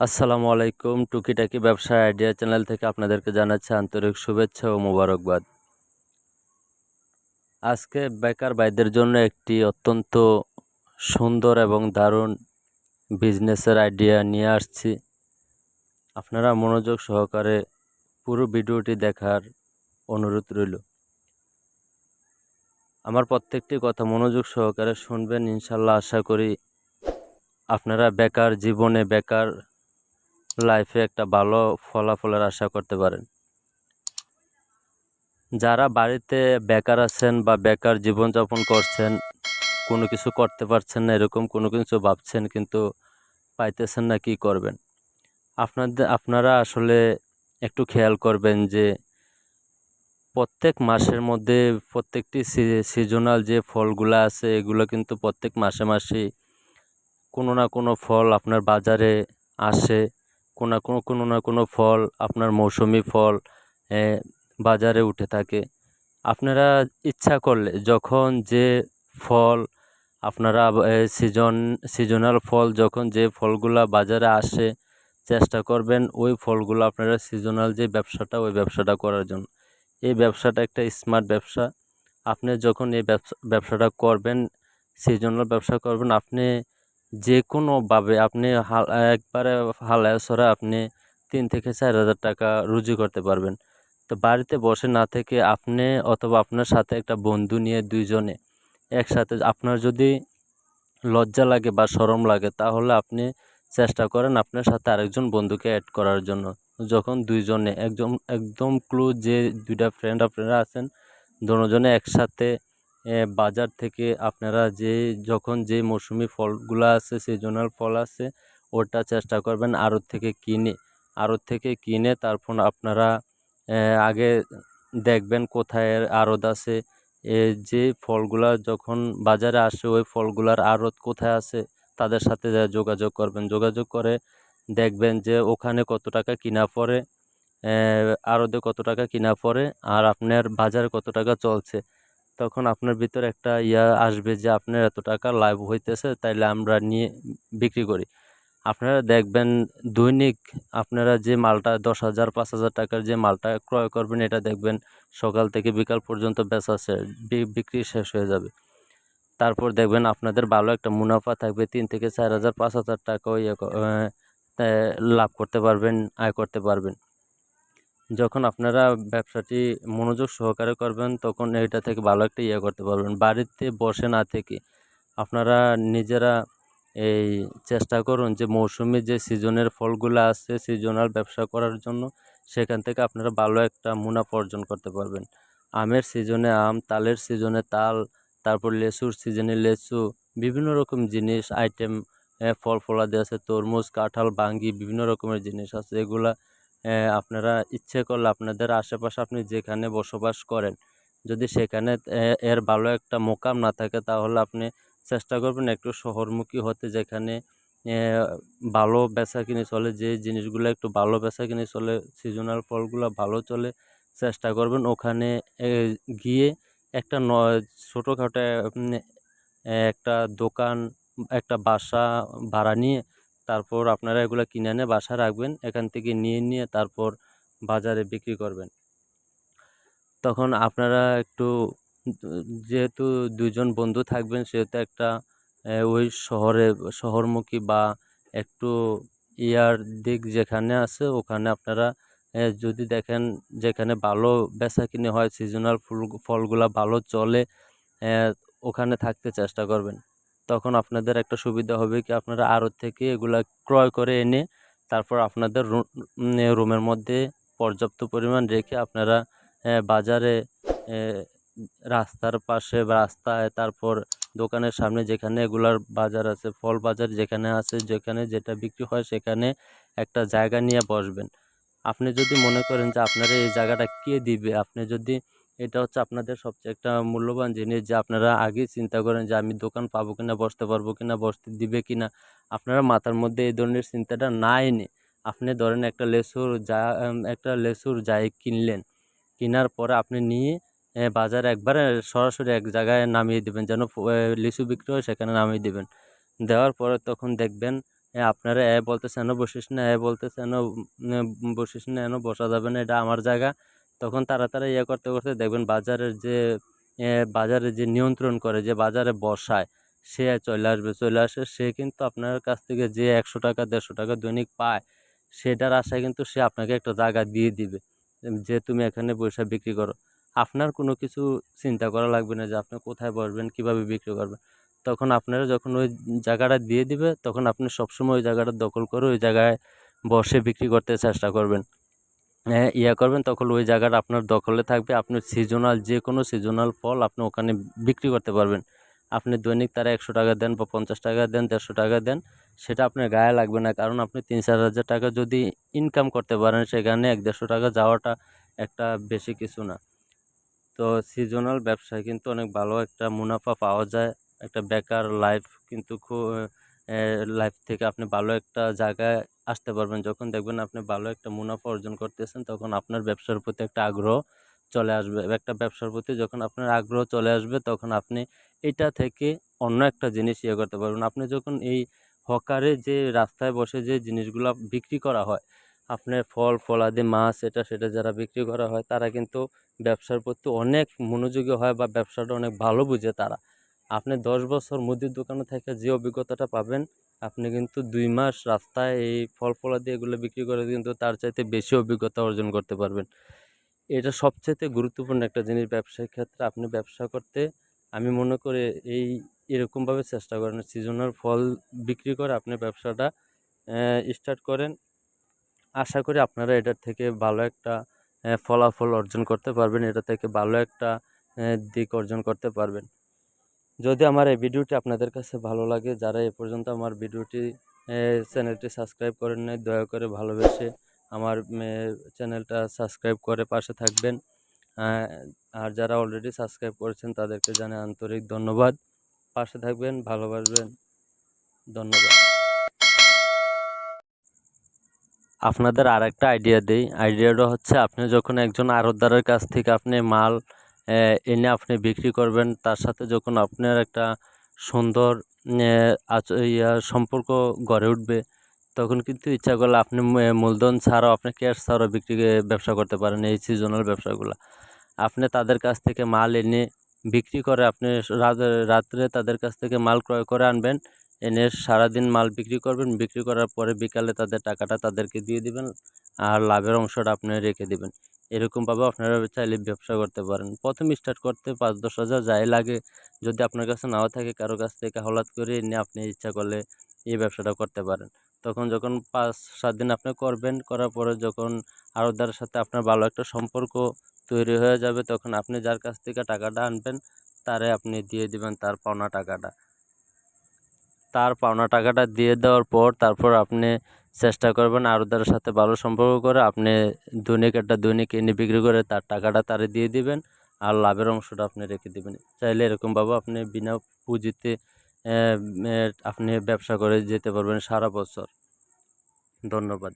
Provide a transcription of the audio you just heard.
আসসালামু আলাইকুম, টুকিটাকি ব্যবসা আইডিয়া চ্যানেল থেকে আপনাদেরকে জানাচ্ছি আন্তরিক শুভেচ্ছা ও মোবারকবাদ। আজকে বেকার ভাইদের জন্য একটি অত্যন্ত সুন্দর এবং দারুণ বিজনেসের আইডিয়া নিয়ে আসছি। আপনারা মনোযোগ সহকারে পুরো ভিডিওটি দেখার অনুরোধ রইল। আমার প্রত্যেকটি কথা মনোযোগ সহকারে শুনবেন ইনশাল্লাহ আশা করি আপনারা বেকার জীবনে বেকার লাইফে একটা ভালো ফলাফলের আশা করতে পারেন। যারা বাড়িতে বেকার আছেন বা বেকার জীবনযাপন করছেন, কোনো কিছু করতে পারছেন না, এরকম কোনো কিছু ভাবছেন কিন্তু পাইতেছেন না, কি করবেন? আপনাদের, আপনারা আসলে একটু খেয়াল করবেন যে প্রত্যেক মাসের মধ্যে প্রত্যেকটি সিজনাল যে ফলগুলো আছে, এগুলো কিন্তু প্রত্যেক মাসে মাসে কোনো না কোনো ফল আপনার বাজারে আসে। কোনো কোনো কোনো না কোনো ফল আপনার মৌসুমি ফল বাজারে উঠে থাকে। আপনারা ইচ্ছা করলে যখন যে ফল আপনারা সিজন সিজনাল ফল যখন যে ফলগুলা বাজারে আসে, চেষ্টা করবেন ওই ফলগুলো আপনারা সিজনাল যে ব্যবসাটা, ওই ব্যবসাটা করার জন্য। এই ব্যবসাটা একটা স্মার্ট ব্যবসা। আপনি যখন এই ব্যবসাটা করবেন সিজনাল ব্যবসা করবেন, আপনি যে কোনোভাবে আপনি হাল, একবারে হালায় সরা আপনি তিন থেকে চার হাজার টাকা রুজি করতে পারবেন। তো বাড়িতে বসে না থেকে আপনি অথবা আপনার সাথে একটা বন্ধু নিয়ে দুইজনে একসাথে আপনার যদি লজ্জা লাগে বা সরম লাগে, তাহলে আপনি চেষ্টা করেন আপনার সাথে আরেকজন বন্ধুকে অ্যাড করার জন্য। যখন দুইজনে একজন, একদম ক্লোজ যে দুইটা ফ্রেন্ড আপনারা আছেন, দুজনে একসাথে বাজার থেকে আপনারা যে, যখন যে মৌসুমি ফলগুলো আছে সিজনাল ফল আছে ওটা চেষ্টা করবেন আড়ত থেকে কিনে, আড়ত থেকে কিনে তারপর আপনারা আগে দেখবেন কোথায় আড়ত আছে। যে ফলগুলা যখন বাজারে আসে, ওই ফলগুলার আড়ত কোথায় আছে, তাদের সাথে যোগাযোগ করবেন। যোগাযোগ করে দেখবেন যে ওখানে কত টাকা কিনা পড়ে আড়তে কত টাকা কিনা পড়ে, আর আপনার বাজারে কত টাকা চলছে। তখন আপনার ভিতরে একটা ইয়া আসবে যে, আপনার এত টাকা লাভ হইতেছে, তাইলে আমরা নিয়ে বিক্রি করি। আপনারা দেখবেন দৈনিক আপনারা যে মালটা দশ হাজার, পাঁচ হাজার টাকার যে মালটা ক্রয় করবেন, এটা দেখবেন সকাল থেকে বিকাল পর্যন্ত বেচা বিক্রি শেষ হয়ে যাবে। তারপর দেখবেন আপনাদের ভালো একটা মুনাফা থাকবে, তিন থেকে চার হাজার, পাঁচ হাজার টাকাও ইয়ে লাভ করতে পারবেন, আয় করতে পারবেন। যখন আপনারা ব্যবসাটি মনোযোগ সহকারে করবেন, তখন এটা থেকে ভালো একটা ইয়ে করতে পারবেন। বাড়িতে বসে না থেকে আপনারা নিজেরা এই চেষ্টা করুন যে মৌসুমি যে সিজনের ফলগুলো আছে, সিজনাল ব্যবসা করার জন্য সেখান থেকে আপনারা ভালো একটা মুনাফা অর্জন করতে পারবেন। আমের সিজনে আম, তালের সিজনে তাল, তারপর লেচুর সিজনে লেচু, বিভিন্ন রকম জিনিস, আইটেম ফল ফলাদি আছে, তরমুজ, কাঁঠাল, বাঙ্গি, বিভিন্ন রকমের জিনিস আছে। এগুলা আপনারা ইচ্ছে করলে আপনাদের আশেপাশে আপনি যেখানে বসবাস করেন, যদি সেখানে এর ভালো একটা মোকাম না থাকে, তাহলে আপনি চেষ্টা করবেন একটু শহরমুখী হতে, যেখানে ভালো বেচা কিনে চলে, যে জিনিসগুলো একটু ভালো বেচা কিনে চলে সিজনাল ফলগুলো ভালো চলে, চেষ্টা করবেন ওখানে গিয়ে একটা ন, ছোটোখাটো একটা দোকান, একটা বাসা ভাড়া নিয়ে তারপর আপনারা এগুলো কিনে এনে বাসায় রাখবেন, এখান থেকে নিয়ে নিয়ে তারপর বাজারে বিক্রি করবেন। তখন আপনারা একটু যেহেতু দুজন বন্ধু থাকবেন, সেহেতু একটা ওই শহরে, শহরমুখী বা একটু ইয়ার দিক যেখানে আছে, ওখানে আপনারা যদি দেখেন যেখানে ভালো বেচা কিনে হয় সিজনাল ফুল, ফলগুলা ভালো চলে ওখানে থাকতে চেষ্টা করবেন। তখন আপনাদের একটা সুবিধা হবে কি, আপনারা আড়ত থেকে এগুলা ক্রয় করে এনে তারপর আপনাদের রুমের মধ্যে পর্যাপ্ত পরিমাণ রেখে আপনারা বাজারে রাস্তার পাশে রাস্তায় তারপর দোকানের সামনে যেখানে এগুলার বাজার আছে, ফল বাজার যেখানে আছে, যেখানে যেটা বিক্রি হয় সেখানে একটা জায়গা নিয়ে বসবেন। আপনি যদি মনে করেন যে আপনারা এই জায়গাটা কে দিবে, আপনি যদি এটা হচ্ছে আপনাদের সবচেয়ে একটা মূল্যবান জিনিস যে আপনারা আগেই চিন্তা করেন যে আমি দোকান পাবো কিনা, বসতে পারব কিনা, বসতে দিবে কিনা। আপনারা মাথার মধ্যে এই ধরনের চিন্তাটা না এনে আপনি ধরেন একটা লেসুর যা একটা লেসুর যাই কিনলেন, কেনার পরে আপনি নিয়ে বাজারে একবারে সরাসরি এক জায়গায় নামিয়ে দেবেন যেন লিচু বিক্রি হয় সেখানে নামিয়ে দেবেন। দেওয়ার পরে তখন দেখবেন আপনারা, এ, বলতেছে এনো বসিস না, এ, বলতেছে এনো বসিস না, এনো, বসা যাবে না, এটা আমার জায়গা। তখন তারা তারা ইয়ে করতে করতে দেখবেন বাজারের যে বাজারে যে নিয়ন্ত্রণ করে, যে বাজারে বসায়, সে চলে আসবে, চলে আসে, সে কিন্তু আপনার কাছ থেকে যে একশো টাকা, দেড়শো টাকা দৈনিক পায়, সেটার আশায় কিন্তু সে আপনাকে একটা জায়গা দিয়ে দিবে, যে তুমি এখানে বসে বিক্রি করো। আপনার কোনো কিছু চিন্তা করা লাগবে না যে আপনি কোথায় বসবেন, কীভাবে বিক্রি করবেন। তখন আপনারা যখন ওই জায়গাটা দিয়ে দিবে, তখন আপনি সবসময় ওই জায়গাটা দখল করে ওই জায়গায় বসে বিক্রি করতে চেষ্টা করবেন। ইয়া করবেন, তখন ওই জায়গাটা আপনার দখলে থাকবে। আপনি সিজনাল যে কোনো সিজনাল ফল আপনি ওখানে বিক্রি করতে পারবেন। আপনি দৈনিক তারা একশো টাকা দেন বা পঞ্চাশ টাকা দেন, দেড়শো টাকা দেন, সেটা আপনার গায়ে লাগবে না। কারণ আপনি তিন চার হাজার টাকা যদি ইনকাম করতে পারেন, সেখানে এক দেড়শো টাকা যাওয়াটা একটা বেশি কিছু না। তো সিজনাল ব্যবসায় কিন্তু অনেক ভালো একটা মুনাফা পাওয়া যায়। একটা বেকার লাইফ কিন্তু খুব লাইফ থেকে আপনি ভালো একটা জায়গায় আসতে পারবেন। যখন দেখবেন আপনি ভালো একটা মুনাফা অর্জন করতেছেন, তখন আপনার ব্যবসার প্রতি একটা আগ্রহ চলে আসবে। একটা ব্যবসার প্রতি যখন আপনার আগ্রহ চলে আসবে, তখন আপনি এটা থেকে অন্য একটা জিনিস ইয়ে করতে পারবেন। আপনি যখন এই হকারে যে রাস্তায় বসে যে জিনিসগুলো বিক্রি করা হয়, আপনার ফল, ফলাদি, মাছ, এটা সেটা যারা বিক্রি করা হয়, তারা কিন্তু ব্যবসার প্রতি অনেক মনোযোগী হয় বা ব্যবসাটা অনেক ভালো বুঝে তারা। আপনি দশ বছর মুদির দোকানে থেকে যে অভিজ্ঞতাটা পাবেন, আপনি কিন্তু দুই মাস রাস্তায় এই ফল ফলা দিয়ে এগুলো বিক্রি করে কিন্তু তার চাইতে বেশি অভিজ্ঞতা অর্জন করতে পারবেন। এটা সবচেয়ে গুরুত্বপূর্ণ একটা জিনিস ব্যবসার ক্ষেত্রে, আপনি ব্যবসা করতে, আমি মনে করি এই এরকমভাবে চেষ্টা করেন সিজনাল ফল বিক্রি করে আপনি ব্যবসাটা স্টার্ট করেন। আশা করি আপনারা এটার থেকে ভালো একটা ফলাফল অর্জন করতে পারবেন, এটা থেকে ভালো একটা দিক অর্জন করতে পারবেন। যদি আমার এই ভিডিওটি আপনাদের কাছে ভালো লাগে, যারা এ পর্যন্ত আমার ভিডিওটি চ্যানেলটি সাবস্ক্রাইব করেন নাই, দয়া করে ভালোবেসে আমার চ্যানেলটা সাবস্ক্রাইব করে পাশে থাকবেন। আর যারা অলরেডি সাবস্ক্রাইব করেছেন, তাদেরকে জানাই আন্তরিক ধন্যবাদ। পাশে থাকবেন, ভালোবাসবেন। ধন্যবাদ। আপনাদের আর একটা আইডিয়া দিই আইডিয়াটা হচ্ছে, আপনি যখন একজন আড়তদারের কাছ থেকে আপনি মাল এনে আপনি বিক্রি করবেন। তার সাথে যখন আপনার একটা সুন্দর ইয়া সম্পর্ক গড়ে উঠবে, তখন কিন্তু ইচ্ছা করলে আপনি মূলধন ছাড়াও আপনি ক্যাশ ছাড়াও বিক্রি ব্যবসা করতে পারেন, এই সিজনাল ব্যবসাগুলো। আপনি তাদের কাছ থেকে মাল এনে বিক্রি করে আপনি রাত- রাত্রে তাদের কাছ থেকে মাল ক্রয় করে আনবেন, এনে সারাদিন মাল বিক্রি করবেন, বিক্রি করার পরে বিকালে তাদের টাকাটা তাদেরকে দিয়ে দিবেন, আর লাভের অংশটা আপনি রেখে দিবেন। এরকমভাবে আপনারা চাইলে ব্যবসা করতে পারেন। প্রথম স্টার্ট করতে পাঁচ দশ হাজার যাই লাগে। যদি আপনার কাছে নাও থাকে, কারও কাছ থেকে হঠাৎ করে এনে আপনি ইচ্ছা করলে এই ব্যবসাটা করতে পারেন। তখন যখন পাঁচ সাত দিন আপনি করবেন, করার পরে যখন আরোদারের সাথে আপনার ভালো একটা সম্পর্ক তৈরি হয়ে যাবে, তখন আপনি যার কাছ থেকে টাকাটা আনবেন, তারে আপনি দিয়ে দিবেন তার পাওনা টাকাটা। তার পাওনা টাকাটা দিয়ে দেওয়ার পর তারপর আপনি চেষ্টা করবেন আরোদারের সাথে ভালো সম্পর্ক করে আপনি দৈনিক একটা দৈনিক এনে বিক্রি করে তার টাকাটা তারে দিয়ে দিবেন আর লাভের অংশটা আপনি রেখে দেবেন। চাইলে এরকমভাবে আপনি বিনা পুঁজিতে আপনি ব্যবসা করে যেতে পারবেন সারা বছর। ধন্যবাদ।